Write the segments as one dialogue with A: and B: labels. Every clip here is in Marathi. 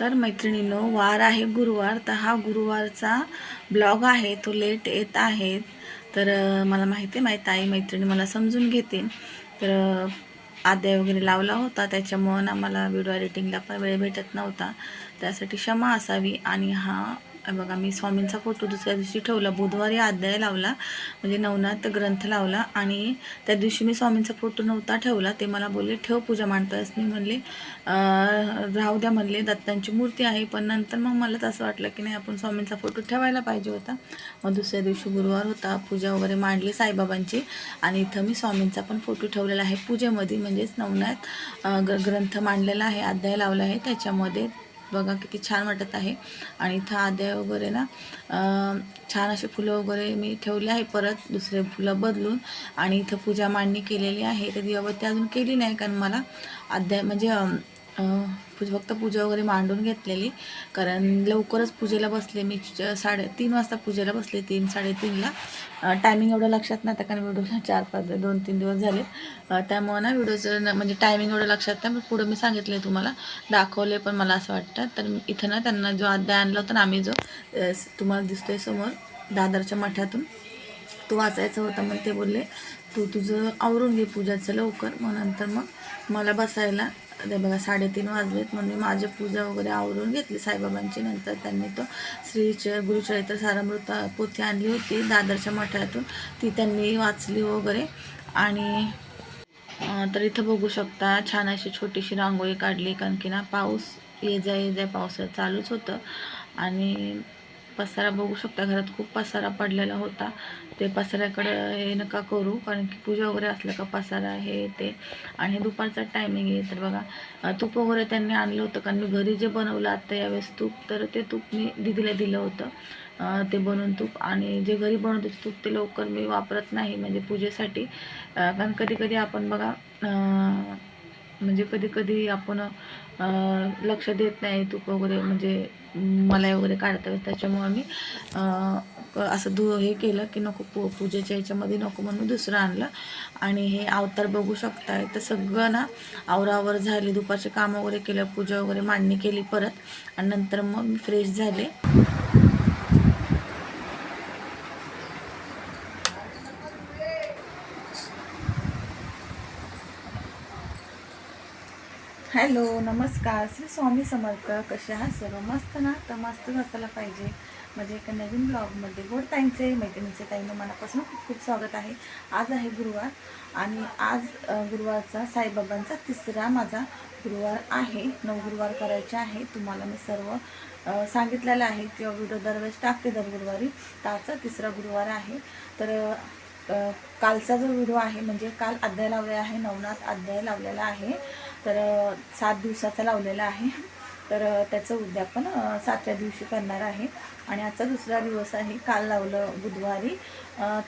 A: तर मैत्रिणीनो वार आहे गुरुवार तर हा गुरुवारचा ब्लॉग आहे. तो लेट येत आहे. तर मला माहिती आहे माहीत आई मैत्रिणी मला समजून घेतील. तर आद्या वगैरे लावला होता. त्याच्यामुळं ना मला व्हिडिओ एडिटिंगला पण वेळ भेटत नव्हता. त्यासाठी क्षमा असावी आणि हा बघा मी स्वामींचा फोटो दुसऱ्या दिवशी ठेवला. बुधवारी अध्याय लावला. म्हणजे नवनाथ ग्रंथ लावला. आणि त्या दिवशी मी स्वामींचा फोटो नव्हता ठेवला. ते मला बोलले ठेव पूजा मांडतायस. मी म्हणले राहू द्या म्हणले दत्तांची मूर्ती आहे पण नंतर मग मलाच असं वाटलं की नाही आपण स्वामींचा फोटो ठेवायला पाहिजे होता. मग दुसऱ्या दिवशी गुरुवार होता पूजा वगैरे मांडली साईबाबांची. आणि इथं मी स्वामींचा पण फोटो ठेवलेला आहे. पूजेमध्ये म्हणजेच नवनाथ ग्रंथ मांडलेला आहे अध्याय लावला आहे. त्याच्यामध्ये बघा किती छान वाटत आहे. आणि इथं आद्या वगैरे ना छान असे फुलं वगैरे मी ठेवले आहे परत दुसरे फुलं बदलून. आणि इथं पूजा मांडणी केलेली आहे. तर दिवाबत्ती अजून केली नाही कारण मला अध्याय म्हणजे फक्त पूजा वगैरे मांडून घेतलेली. कारण लवकरच पूजेला बसले मी च- साडे तीन वाजता पूजेला बसले तीन साडेतीनला टायमिंग एवढं लक्षात नाही आता कारण व्हिडिओला चार पाच दोन तीन दिवस झाले. त्यामुळं ना व्हिडिओचं म्हणजे टायमिंग एवढं लक्षात नाही पण पुढं मी सांगितले तुम्हाला. दाखवले पण मला असं वाटतं. तर इथं ना त्यांना जो अध्याय आणला होता ना आम्ही जो तुम्हाला दिसतोय समोर दादरच्या मठातून तो वाचायचा होता मग ते बोलले तू तुझं आवरून घे पूजाचं लवकर. मग नंतर मग मला बसायला तर बघा साडेतीन वाजलेत. म्हणून मी माझी पूजा वगैरे आवरून घेतली साईबाबांची. नंतर त्यांनी तो श्रीच गुरुचरित्र सारामृत पोथी आणली होती दादरच्या मठातून. ती त्यांनी वाचली वगैरे. आणि तर इथं बघू शकता छान अशी छोटीशी रांगोळी काढली. कारण की ना पाऊस ये जा ये जा पावसाळ्यात चालूच होतं. आणि पसारा बघू शकता. घरात खूप पसारा पडलेला होता. ते पसाऱ्याकडं हे नका करू. कारण की पूजा वगैरे असलं का पसारा हे ते. आणि दुपारचा टायमिंग आहे. तर बघा तूप वगैरे त्यांनी आणलं होतं. कारण मी घरी जे बनवलं आता यावेळेस तूप तर ते तूप मी दिदीला दिलं होतं. ते बनवून तूप. आणि जे घरी बनवतो तूप ते लवकर मी वापरत नाही. म्हणजे पूजेसाठी. कारण कधी कधी आपण बघा म्हणजे कधी कधी आपण लक्ष देत नाही तूप वगैरे म्हणजे मलाई वगैरे काढता येत त्याच्यामुळं मी क- असं धु हे केलं की नको पू पूजेच्या याच्यामध्ये नको म्हणून दुसरं आणलं. आणि हे अवतार बघू शकताय. तर सगळं ना आवरावर झाली. दुपारचे काम वगैरे केलं पूजा वगैरे मांडणी केली परत. आणि नंतर मग फ्रेश झाले. हॅलो नमस्कार. श्री स्वामी समर्थ कसे आहात सर्व? मस्त ना? तर मस्तच असायला पाहिजे. म्हणजे एका नवीन ब्लॉगमध्ये. गोड ताईंचे मैत्रिणीचे ताईंना मनापासून खूप खूप स्वागत आहे. आज आहे गुरुवार आणि आज गुरुवारचा साईबाबांचा तिसरा माझा गुरुवार आहे. नऊ गुरुवार करायचे आहे. तुम्हाला मी सर्व सांगितलेलं आहे. किंवा व्हिडिओ दरवेळेस टाकते दर गुरुवारी. त्याचा तिसरा गुरुवार आहे. तर कालचा जो व्हिडिओ आहे म्हणजे काल अध्याय लावलेला आहे. नवनाथ अध्याय लावलेला आहे. तर सात दिवसाचा लावलेला आहे. तर त्याचं उद्यापन सातव्या दिवशी करणार आहे. आणि आजचा दुसरा दिवस आहे काल लावलं बुधवारी.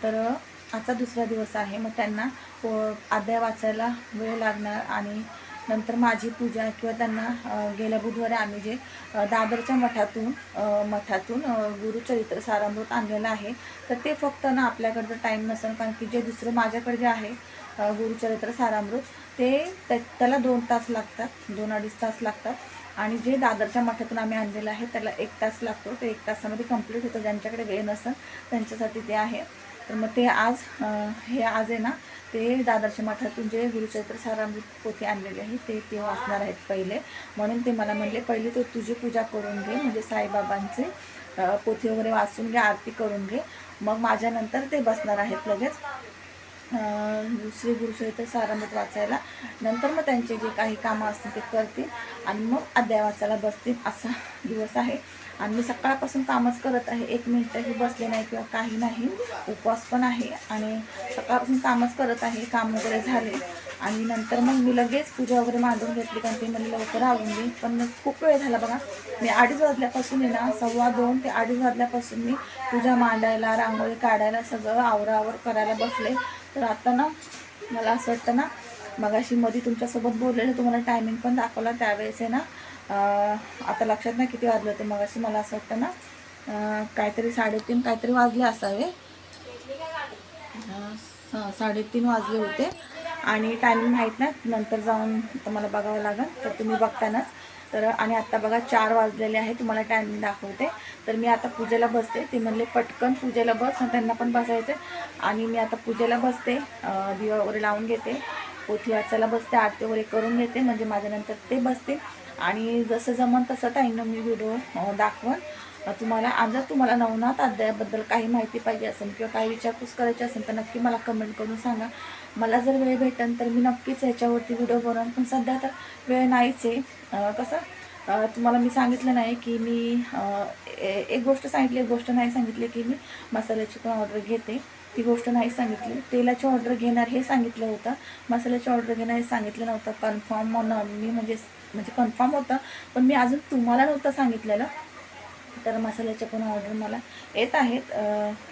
A: तर आजचा दुसरा दिवस आहे. मग त्यांना अ, अध्याय वाचायला वेळ लागणार आणि नंतर माझी पूजा किंवा त्यांना गेल्या बुधवारी आम्ही जे दादरच्या मठातून मठातून गुरुचरित्र सारामृत आणलेलं आहे. तर ते फक्त ना आपल्याकडं टाईम नसेल कारण की जे दुसरं माझ्याकडे जे आहे गुरुचरित्र सारामृत ते त्या- त्याला दोन तास लागतात दोन अडीच तास लागतात. आणि जे दादरच्या मठातून आम्ही आणलेलं आहे त्याला एक तास लागतो. ते एक तासामध्ये कंप्लीट होतं. ज्यांच्याकडे वेळ नसेल त्यांच्यासाठी ते आहे. तर मग ते आज हे आज आहे ना ते दादरच्या मठातून जे गुरुचरित्र सारामृत पोथी आणलेले आहे ते ते वाचणार आहेत पहिले. म्हणून ते मला म्हणले पहिले तो तुझी पूजा करून घे म्हणजे साईबाबांचे पोथी वगैरे वाचून घे आरती करून घे. मग माझ्यानंतर ते बसणार आहेत लगेच श्री गुरुचरित्र सारामृत वाचायला. नंतर मग त्यांचे जे काही कामं असतील ते करतील आणि मग अध्याय वाचायला बसतील. असा दिवस आहे. आणि मी सकाळपासून कामच करत आहे. एक मिनटंही बसले नाही किंवा काही नाही. उपवास पण आहे आणि सकाळपासून कामच करत आहे. काम वगैरे झाले. आणि नंतर मग मी लगेच पूजा वगैरे मांडून घेतली कारण ते मला लवकर आवडून घे. पण मग खूप वेळ झाला बघा. मी अडीच वाजल्यापासून आहे ना सव्वा दोन ते अडीच वाजल्यापासून मी पूजा मांडायला रांगोळी काढायला सगळं आवरावर करायला बसले. तर आता ना मला असं वाटतं ना मगाशी मध्ये तुमच्यासोबत बोललेलं तुम्हाला टायमिंग पण दाखवला त्यावेळेस आहे ना. आता लक्षात नाही किती वाजले होते मगाशी मला असं वाटतं ना काहीतरी साडेतीन काहीतरी वाजले असावे. साडेतीन वाजले होते. आणि टायमिंग माहीत नाही नंतर जाऊन आता मला बघावं लागेल तर तुम्ही बघतानाच. तर आणि आत्ता बघा चार वाजलेले आहे तुम्हाला टायमिंग दाखवते. तर मी आता पूजेला बसते ते म्हणले पटकन पूजेला बस. त्यांना पण बसायचं आणि मी आता पूजेला बसते दिवा वगैरे लावून घेते. पोथी वाचायला बसते आरती वगैरे करून घेते म्हणजे माझ्यानंतर ते बसते आणि जसं जमन तसं ताईनं मी व्हिडिओ अं, तुम्हाला आज जर तुम्हाला नवनाथ अध्यायाबद्दल काही माहिती पाहिजे असेल किंवा काही विचारपूस करायची असेल तर नक्की मला कमेंट करून सांगा. मला जर वेळ भेटेल तर मी नक्कीच याच्यावरती व्हिडिओ बनवून पण सध्या तर वेळ नाहीच आहे. कसं? तुम्हाला मी सांगितलं नाही की मी ए- एक गोष्ट सांगितली एक गोष्ट नाही सांगितली की मी मसाल्याची पण ऑर्डर घेते. ती गोष्ट नाही सांगितली. तेलाची ऑर्डर घेणार हे सांगितलं होतं. मसाल्याची ऑर्डर घेणार हे सांगितलं नव्हतं. कन्फर्म मी म्हणजे म्हणजे कन्फर्म होतं. पण मी अजून तुम्हाला नव्हतं सांगितलेलं. तर मसाल्याच्या पण ऑर्डर मला येत आहेत.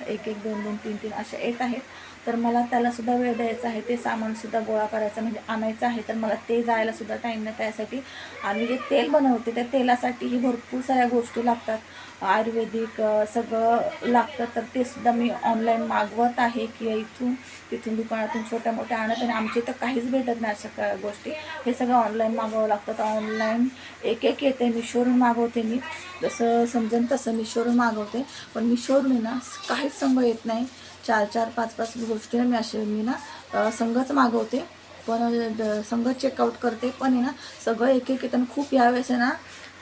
A: एक एक दोन दोन तीन तीन अशा येत आहेत. तर मला त्यालासुद्धा वेळ द्यायचा आहे. ते सामानसुद्धा गोळा करायचं म्हणजे आणायचं आहे. तर मला ते जायलासुद्धा टाईम नाही. त्यासाठी आणि जे तेल बनवते त्या तेलासाठीही भरपूर साऱ्या गोष्टी लागतात. आयुर्वेदिक सगळं लागतं तर ते सुद्धा मी ऑनलाईन मागवत आहे किंवा इथून तिथून दुकानातून छोट्या मोठ्या आणत आणि आमच्या इथं काहीच भेटत नाही अशा गोष्टी. हे सगळं ऑनलाईन मागवावं लागतं. तर ऑनलाईन एक एक येते. मिशोवरून मागवते मी. जसं समजेल तसं मिशोवरून मागवते. पण मिशोवरून ना काहीच संघ येत नाही. चार चार पाच पाच गोष्टी मी असे मी ना संघच मागवते. पण संघ चेकआउट करते. पण आहे ना सगळं एक एक येतं खूप यावेळेस आहे ना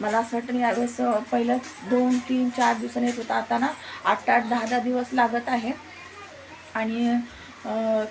A: मला असं वाटतं यावेळेस अं, पहिलं दोन तीन चार दिवसांनी येत होतं. आता ना आठ आठ दहा दहा दिवस लागत आहे. आणि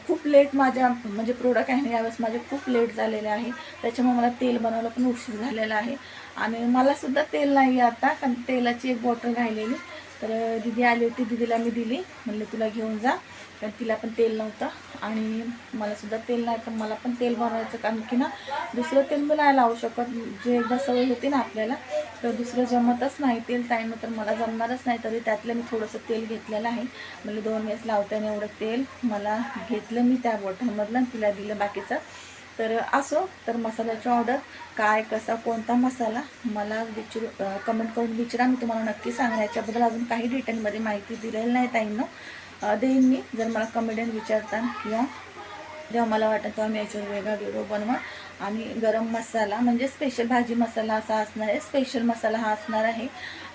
A: खूप लेट माझ्या म्हणजे प्रोडक्ट आहे ना यावेळेस माझे खूप लेट झालेले आहे. त्याच्यामुळे मला तेल बनवायला पण उशीर झालेला आहे. आणि मलासुद्धा तेल नाही आहे आता कारण तेलाची एक बॉटल राहिलेली. तर दिदी आली होती दिदीला मी दिली. म्हणले तुला घेऊन जा. कारण तिला पण तेल नव्हतं आणि मलासुद्धा तेल नाही तर मला पण तेल बनवायचं कारण की ना दुसरं तेल मी नाही लावू शकत. जे एकदा सवय होती ना आपल्याला तर दुसरं जमतच नाही. तेल टाईम तर मला जमणारच नाही तरी त्यातलं मी थोडंसं तेल घेतलेलं आहे. म्हणजे दोन वेळेस लावताना एवढं तेल मला घेतलं मी त्या बॉटलमधलं तिला दिलं बाकीचं. तर असो तर मसाल्याची ऑर्डर काय कसा कोणता मसाला मला विचारू कमेंट करून विचारा. मी तुम्हाला नक्की सांगण्याच्याबद्दल अजून काही डिटेलमध्ये माहिती दिलेली नाही ताईंना. देईन मी जर मला कॉमेडियन विचारता किंवा जेव्हा मला वाटतं तेव्हा मी याच्यावर वेगळा व्हिडिओ बनवा आणि गरम मसाला म्हणजे स्पेशल भाजी मसाला असा असणार आहे. स्पेशल मसाला हा असणार आहे.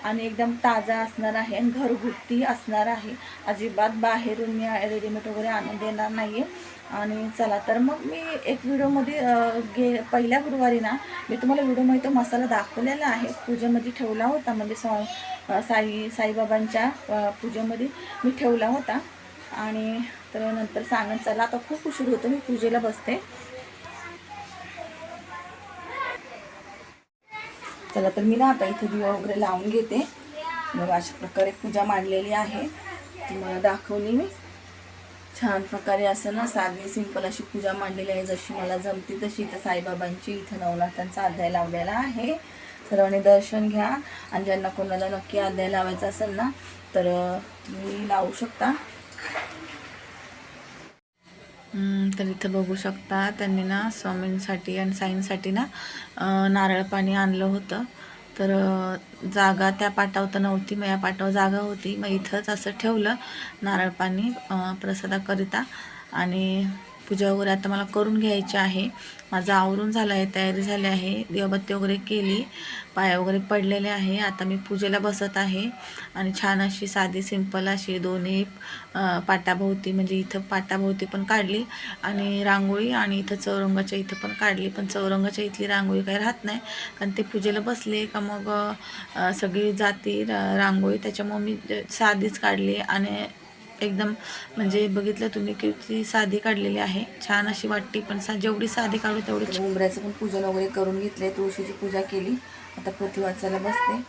A: आणि एकदम ताजा असणार आहे. आणि घरगुती असणार आहे. अजिबात बाहेरून मी रेडीमेड वगैरे आणून देणार नाही आहे आणि चला तर मग मी एक व्हिडिओमध्ये गे पहिल्या गुरुवारी ना मी तुम्हाला व्हिडिओमध्ये तो मसाला दाखवलेला आहे. पूजेमध्ये ठेवला होता. म्हणजे स्वा साई साईबाबांच्या पूजेमध्ये मी ठेवला होता. आणि तर नंतर सांगत चला आता खूप उशीर होतो मी पूजेला बसते. चला तर मी ना आता इथे दिवा वगैरे लावून घेते. मग अशा प्रकारे पूजा मांडलेली आहे. तुम्हाला दाखवली मी. छान प्रकारे असं ना साधी सिंपल अशी पूजा मांडलेली आहे. जशी मला जमती तशी इथं साईबाबांची इथं नवनाथांचा अध्याय लावलेला आहे. सर्वांनी दर्शन घ्या. आणि ज्यांना कोणाला नक्की अध्याय लावायचा असेल ना तर तुम्ही लावू शकता. तर इथं बघू शकता त्यांनी ना स्वामींसाठी आणि साईंसाठी ना नारळ पाणी आणलं होतं. तर जागा त्या पाटावर तर नव्हती मग या पाटावर जागा होती. मग इथंच असं ठेवलं नारळ पाणी प्रसादाकरिता. आणि पूजा वगैरे आता मला करून घ्यायची आहे. माझं आवरून झालं आहे तयारी झाली आहे. देवबत्ती वगैरे केली. पाया वगैरे पडलेले आहे. आता मी पूजेला बसत आहे. आणि छान अशी साधी सिंपल अशी दोन्ही पाटाभोवती म्हणजे इथं पाटाभोवती पण काढली आणि रांगोळी आणि इथं चौरंगाच्या इथं पण काढली. पण चौरंगाच्या इथली रांगोळी काही राहत नाही. कारण ते पूजेला बसले का मग सगळी जाती रांगोळी. त्याच्यामुळे मी साधीच काढली आणि एकदम म्हणजे बघितलं तुम्ही किती साधी काढलेली आहे. छान अशी वाटते पण सा जेवढी साधी काढू तेवढी उंबऱ्याचं पण पूजन वगैरे करून घेतलंय तुळशीची पूजा केली. आता पोथी वाचायला बसते.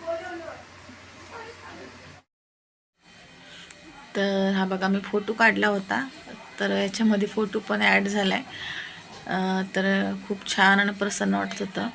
A: तर हा बघा मी फोटो काढला होता. तर याच्यामध्ये फोटो पण ॲड झाला आहे तर खूप छान आणि प्रसन्न वाटत होतं.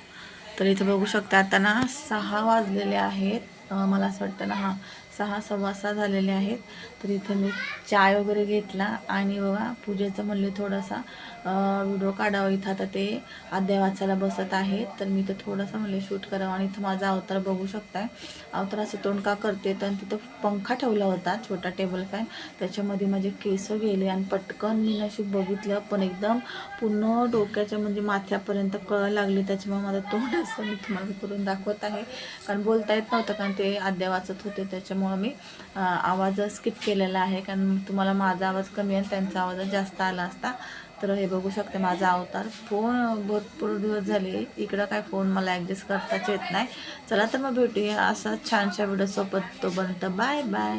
A: तर इथे बघू शकता आता ना सहा वाजलेले आहेत. मला असं वाटतं ना हां सहा सव्वा सहा झालेले आहेत. तर इथे मी चाय वगैरे घेतला आणि बघा पूजेचं म्हणले थोडासा व्हिडिओ काढावा. इथं आता ते अध्याय वाचायला बसत आहेत. तर मी तर थोडासा म्हणले शूट करावं आणि इथं माझा अवतार बघू शकताय. अवतार असं तोंड का करते? तर तिथं पंखा ठेवला होता छोटा टेबल फॅन त्याच्यामध्ये माझे केस गेले आणि पटकन मी नशीब बघितलं पण एकदम पूर्ण डोक्याच्या म्हणजे माथ्यापर्यंत कळ लागली. त्याच्यामुळे माझं तोंड असं मी तुम्हाला करून दाखवत आहे. कारण बोलता येत नव्हतं कारण ते अध्याय वाचत होते. त्याच्यामुळं मी आवाज स्किप केलेला आहे. कारण तुम्हाला माझा आवाज कमी आणि त्यांचा आवाज जास्त आला असता. तर हे बघू शकते माझा अवतार. फोन भरपूर दिवस झाले. इकडं काय फोन मला ॲडजस्ट करताच येत नाही. चला तर मग भेटूया असा छानशा व्हिडिओसोबत सोबत. बनतं बाय बाय.